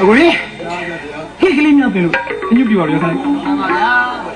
အကိုလေးဟိတ်ကလေးများပြင်လို့အညွတ်ပြပါရောဆိုင်ပါပါ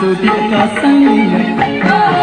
subir a calcinha.